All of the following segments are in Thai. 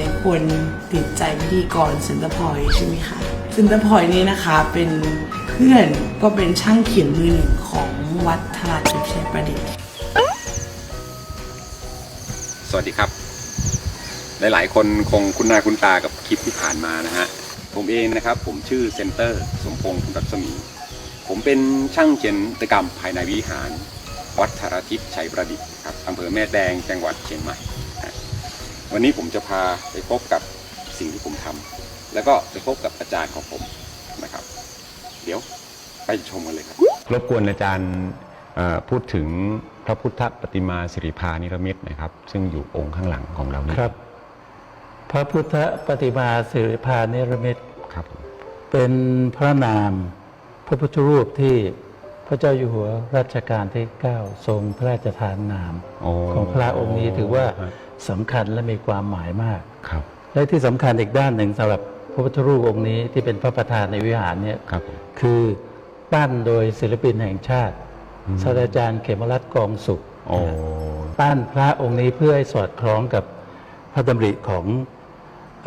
ลายๆคนติดใจพิธีกรเซนเตอร์พอยใช่ไหมคะเซนเตอร์พอยนี่นะคะเป็นเพื่อนก็เป็นช่างเขียนมือหนึ่งของวัดทราทิพย์ชัยประดิษฐ์ สวัสดีครับ หลาย ๆ คนคงคุ้นหน้าคุ้นตากับคลิปที่ผ่านมานะฮะ ผมเองนะครับ ผมชื่อเซนเตอร์ สมพงษ์คุณรัศมี ผมเป็นช่างเขียนจิตรกรรมภายในวิหาร วัดธารทิพย์ชัยประดิษฐ์ครับอำเภอแม่แดงจังหวัดเชียงใหม่นะ วันนี้ผมจะพาไปพบกับสิ่งที่ผมทำแล้วก็ไปพบกับอาจารย์ของผมนะครับ เดี๋ยวไปชมกันเลยครับรบกวนอาจารย์พูดถึงพระพุทธปฏิมาสิริพานิรมิตนะครับ ซึ่งอยู่องค์ข้างหลังของเรานี่ครับ พระพุทธปฏิมาสิริพานิรมิตครับผมเป็นพระนาม พระพุทธรูปที่พระเจ้าอยู่หัวรัชกาลที่ 9 ทรงพระราชทานนามโอ้ของพระองค์นี้ถือว่าฮะ สำคัญและมีความหมายมากครับ และที่สำคัญอีกด้านหนึ่งสำหรับพระพุทธรูปองค์นี้ที่เป็นพระประธานในวิหารเนี่ยครับผมคือปั้นโดยศิลปินแห่งชาติอืมศาสตราจารย์เขมรัตน์กองสุข โอ้ปั้นพระองค์นี้เพื่อให้สอดคล้องกับพระดำริของ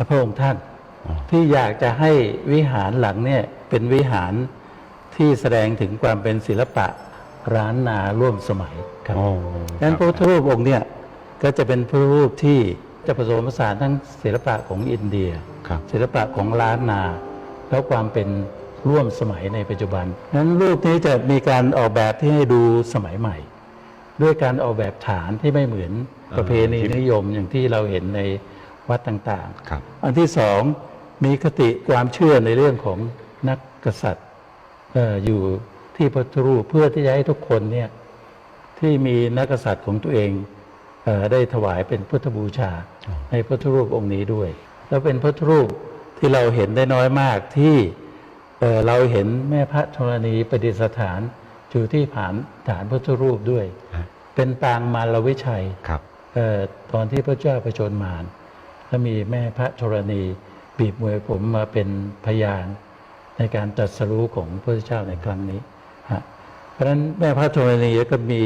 พระองค์ท่านอ๋อที่อยากจะให้วิหารหลังเนี่ยเป็นวิหารที่แสดงถึงความเป็นศิลปะร้านนาร่วมสมัยครับโอ้ดังนั้นพระพุทธรูปองค์เนี่ย ก็จะเป็นพระรูปที่จะผสมผสานทั้งศิลปะของอินเดียครับศิลปะของล้านนา แล้วความเป็นร่วมสมัยในปัจจุบัน นั้นรูปนี้จะมีการออกแบบที่ให้ดูสมัยใหม่ ด้วยการออกแบบฐานที่ไม่เหมือนประเพณีนิยมอย่างที่เราเห็นในวัดต่างครับๆอันที่สองมีคติความเชื่อในเรื่องของนักกษัตริย์เอ่ออยู่ที่พระพุทธรูปเพื่อที่จะให้ทุกคนเนี่ยที่มีนักกษัตริย์ของตัวเองเออ ได้ถวายเป็นพุทธบูชาอ๋อในพระพุทธรูปองค์นี้ด้วย แล้วเป็นพระพุทธรูปที่เราเห็นได้น้อยมากที่เอ่อเราเห็นแม่พระธรณีประดิษฐานอยู่ที่ฐานฐานพระพุทธรูปด้วยฮะเป็นปางมารวิชัยครับเอ่อตอนที่พระเจ้าประชนมารแล้วมีแม่พระธรณีบีบมวยผมมาเป็นพยานในการตรัสรู้ของพระเจ้าในครั้งนี้ฮะเพราะฉะนั้นแม่พระธรณีก็มี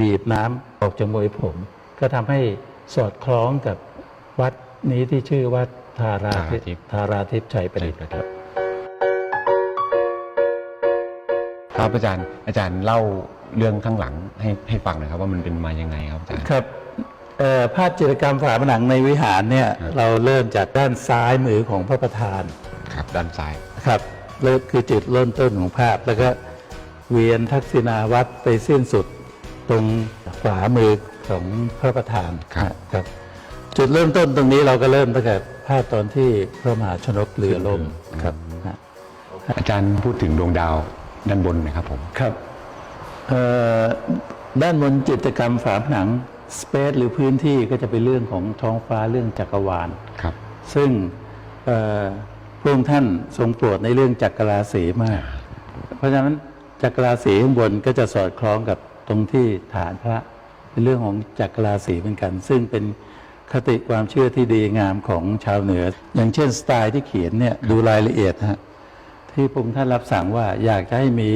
บีบน้ำออกจากมวยผม ก็ทำให้สอดคล้องกับวัดนี้ที่ชื่อวัดทาราธิทาราธิปทาราทิพย์ชัยประดิษฐ์ครับครับอาจารย์อาจารย์เล่าเรื่องข้างหลังให้ให้ฟังหน่อยครับว่ามันเป็นมายังไงครับอาจารย์ครับเอ่อภาพจิตรกรรมฝาผนังในวิหารเนี่ยครับเราเริ่มจากด้านซ้ายมือของพระประธานครับด้านซ้ายครับเริ่มคือจุดเริ่มต้นของภาพ แล้วก็เวียนทักษิณาวัดไปสิ้นสุด ตรงขวามือของพระประธานครับครับ จุดเริ่มต้นตรงนี้เราก็เริ่มตั้งแต่ภาพตอนที่พระมหาชนกเรือล่มครับฮะอาจารย์พูดถึงดวงดาวด้านบนหนะครับผมครับเอ่อด้านบนจิตรกรรมฝาผนังสเปซหรือพื้นที่ก็จะเป็นเรื่องของท้องฟ้าเรื่องจักรวาลครับ ซึ่งเอ่อพระองค์ท่านทรงโปรดในเรื่องจักรราศีมาก เพราะฉะนั้นจักรราศีข้างบนก็จะสอดคล้องกับ ตรงที่ฐานพระเป็นเรื่องของจักรราศีเหมือนกัน ซึ่งเป็นคติความเชื่อที่ดีงามของชาวเหนือ อย่างเช่นสไตล์ที่เขียนเนี่ยดูรายละเอียดฮะที่พระองค์ท่านรับสั่งว่าอยากจะให้มี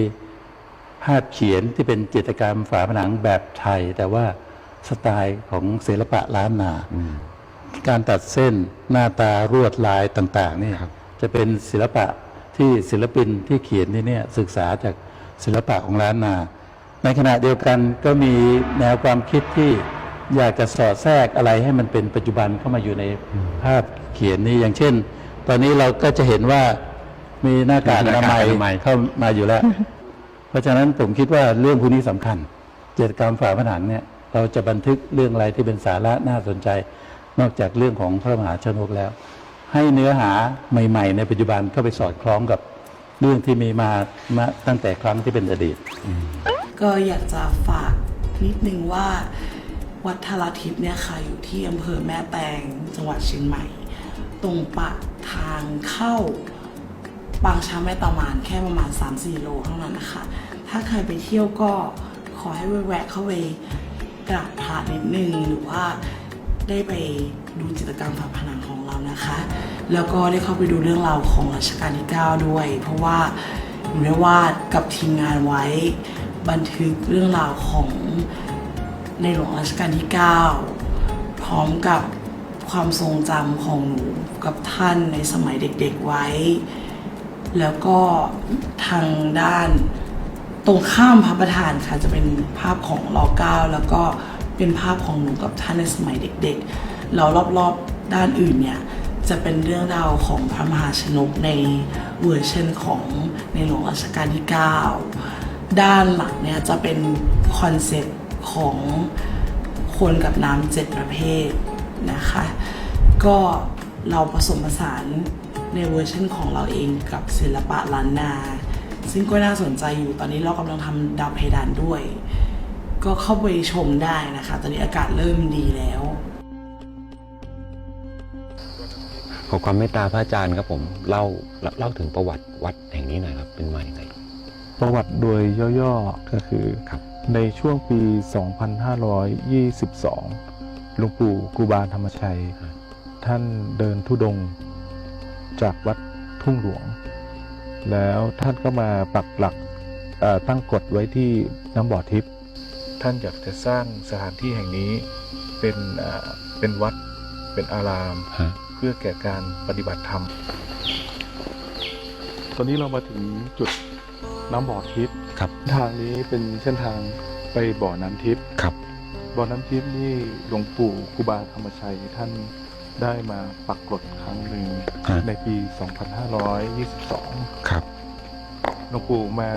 ภาพเขียนที่เป็นจิตรกรรมฝาผนังแบบไทย แต่ว่าสไตล์ของศิลปะล้านนาการตัดเส้นหน้าตารวดลายต่างๆนี่ครับจะเป็นศิลปะที่ศิลปินที่เขียนนี่เนี่ยศึกษาจากศิลปะของล้านนา ในขณะเดียวกันก็มีแนวความคิดที่อยากจะสอดแทรกอะไรให้มันเป็นปัจจุบันเข้ามาอยู่ในภาพเขียนนี้อย่างเช่น ตอนนี้เราก็จะเห็นว่ามีหน้ากากอมีหนาน้ากากมัยอนามัยเข้ามาอยู่แล้ว เพราะฉะนั้นผมคิดว่าเรื่องพวกนี้สำคัญกิจกรรมฝาผนังเนี่ยเราจะบันทึกเรื่องอะไรที่เป็นสาระน่าสนใจ นอกจากเรื่องของพระมหาชนกแล้ว ให้เนื้อหาใหม่ ๆ ในปัจจุบันเข้าไปสอดคล้องกับเรื่องที่มีมามาตั้งแต่ครั้งที่เป็นอดีต ก็อยากจะฝากนิดนึงว่าวัดทราทิพย์เนี่ยค่ะอยู่ที่อำเภอแม่แตงจังหวัดเชียงใหม่ ตรงปากทางเข้าปางช้างแม่ตะมานแค่ประมาณ 3-4 โลเท่านั้นนะคะ ถ้าใครไปเที่ยวก็ขอให้แวะเข้าไปกราบพระนิดนึงหรือว่าได้ไปดูจิตรกรรมฝาผนังของเรานะคะ แล้วก็ได้เข้าไปดูเรื่องราวของรัชกาลที่ 9 ด้วย เพราะว่าหนูได้วาดกับทีมงานไว้ บันทึกเรื่องราวของในหลวงรัชกาลที่ 9 พร้อมกับความทรงจำของหนูกับท่านในสมัยเด็กๆไว้ แล้วก็ทางด้านตรงข้ามพระประธานค่ะจะเป็นภาพของรอเก้าแล้วก็เป็นภาพของหนูกับท่านในสมัยเด็กๆแล้วรอบๆด้านอื่นเนี่ยจะเป็นเรื่องราวของพระมหาชนกในเวอร์ชันของในหลวงรัชกาลที่ 9 ด้านหลังเนี่ยจะเป็นคอนเซ็ปต์ของคนกับน้ำเจ็ดประเภทนะคะ ก็เราผสมผสานในเวอร์ชันของเราเองกับศิลปะล้านนา ซึ่งก็น่าสนใจอยู่ตอนนี้เรากำลังทำดาวเพดานด้วย ก็เข้าไปชมได้นะคะ ตอนนี้อากาศเริ่มดีแล้ว ขอความเมตตาพระอาจารย์ครับผมเล่าเล่าถึงประวัติวัดแห่งนี้หน่อยครับเป็นมาอย่างไร ประวัติโดยย่อๆก็คือครับในช่วงปี 2522 หลวงปู่กูบาธรรมชัย ท่านเดินทุดงค์จากวัดทุ่งหลวง แล้วท่านก็มาปักหลักเอ่อตั้งกฎไว้ที่น้ำบ่อทิพย์ท่านอยากจะสร้างสถานที่แห่งนี้เป็นเอ่อเป็นวัดเป็นอารามฮะเพื่อแก่การปฏิบัติธรรม ตอนนี้เรามาถึงจุด น้ำบ่อทิพย์ครับ ทางนี้เป็นเส้นทางไปบ่อน้ำทิพย์ครับบ่อน้ำทิพย์นี่หลวงปู่ครูบาธรรมชัยท่านได้มาปักกรดครั้งหนึ่งฮะ ในปี 2522 ครับ หลวงปู่มา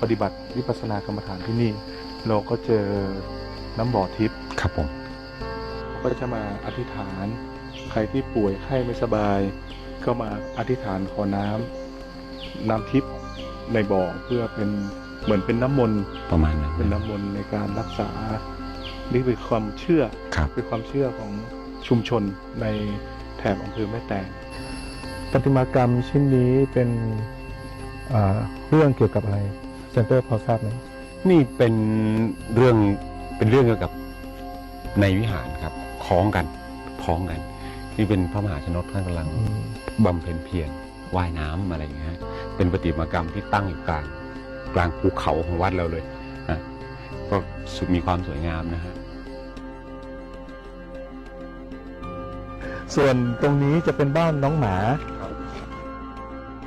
ปฏิบัติวิปัสสนากรรมฐานที่นี่ เราก็เจอน้ำบ่อทิพย์ ครับผม ก็จะมาอธิษฐาน ใครที่ป่วยไข้ไม่สบาย ก็มาอธิษฐานขอน้ำน้ำทิพย์ ในบ่อเพื่อเป็นเหมือนเป็นน้ำมนต์ประมาณนั้นเป็นน้ำมนต์ในการรักษา นี่เป็นความเชื่อครับเป็นความเชื่อของชุมชนในแถบอำเภอแม่แตงประติมากรรมชิ้นนี้เป็นอ่าเรื่องเกี่ยวกับอะไรเซนเตอร์พอทราบไหมนี่เป็นเรื่องเป็นเรื่องเกี่ยวกับในวิหารครับคล้องกันพ้องกัน นี่เป็นพระมหาชนกท่านกำลังอืมบำเพ็ญเพียร ว่ายน้ำอะไรอย่างเงี้ยฮะเป็นประติมากรรมที่ตั้งอยู่กลางกลางภูเขาของวัดเราเลยนะก็สุดมีความสวยงามนะฮะส่วนตรงนี้จะเป็นบ้านน้องหมา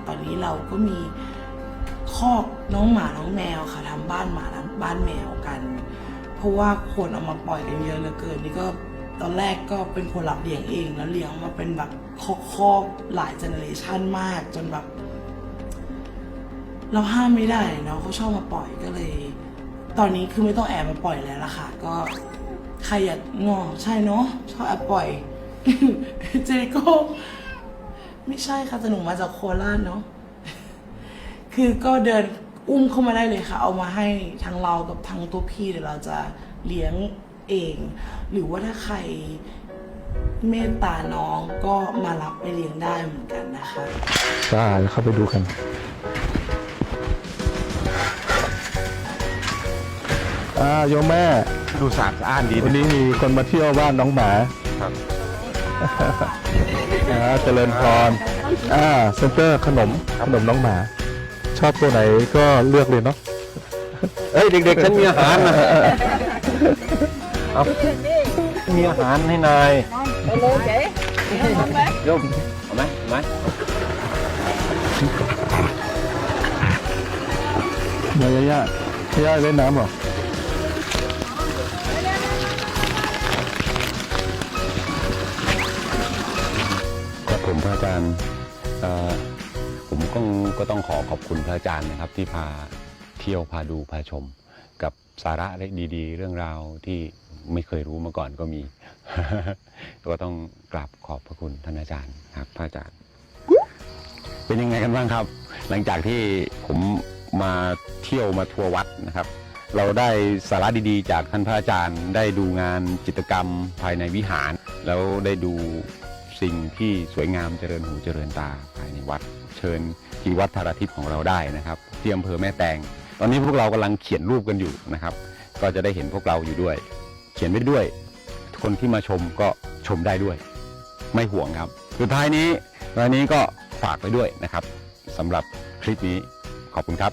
ตอนนี้เราก็มีคอกน้องหมาน้องแมวค่ะทำบ้านหมาบ้านแมวกัน เพราะว่าคนเอามาปล่อยกันเยอะเหลือเกินนี่ก็ ตอนแรกก็เป็นคนรับเลี้ยงเองแล้วเลี้ยงมาเป็นแบบคอกๆหลายเจเนอเรชันมากจนแบบ เราห้ามไม่ได้เนาะเขาชอบมาปล่อยก็เลย ตอนนี้คือไม่ต้องแอบมาปล่อยแล้วล่ะค่ะ ก็ใครอยากงอใช่เนาะชอบแอบปล่อย เจโก้ไม่ใช่ค่ะแต่หนูมาจากโคราชเนาะคือก็เดินอุ้มเข้ามาได้เลยค่ะ เอามาให้ทั้งเรากับทั้งตัวพี่เดี๋ยวเราจะเลี้ยง เอง หรือว่าถ้าใครเมตตาน้องก็มารับไปเลี้ยงได้เหมือนกันนะคะก็เข้าไปดูกัน อ่าโยมแม่ ดูสะอาดสะอ้านดีวันนี้มีคนมาเที่ยวบ้านน้องหมาครับอ่าเจริญพร อ่าเซ็นเตอร์ขนมขนมน้องหมา ชอบตัวไหนก็เลือกเลยเนาะ เอ้ย เด็กๆ ฉันมีอาหารนะ เอามีอาหารให้นายโยมเอาไหมเอาไหมมายาย่าย่าเล่นน้ำเหรอครับผมพระอาจารย์เอ่อผมก็ก็ต้องขอขอบคุณพระอาจารย์นะครับ ที่พาเที่ยวพาดูพาชม กับสาระเล็กดีๆ เรื่องราวที่ไม่เคยรู้มาก่อนก็มี ก็ต้องกราบขอบพระคุณท่านอาจารย์ครับพระอาจารย์ เป็นยังไงกันบ้างครับ หลังจากที่ผมมาเที่ยวมาทัวร์วัดนะครับ เราได้สาระดีๆ จากท่านพระอาจารย์ ได้ดูงานจิตรกรรมภายในวิหาร แล้วได้ดูสิ่งที่สวยงามเจริญหูเจริญตาภายในวัด เชิญที่วัดธารทิพย์ของเราได้นะครับที่อำเภอแม่แตง ตอนนี้พวกเรากำลังเขียนรูปกันอยู่นะครับ ก็จะได้เห็นพวกเราอยู่ด้วย เขียนไปด้วย คนที่มาชมก็ชมได้ด้วย ไม่ห่วงครับ สุดท้ายนี้วันนี้ก็ฝากไปด้วยนะครับสำหรับคลิปนี้ขอบคุณครับ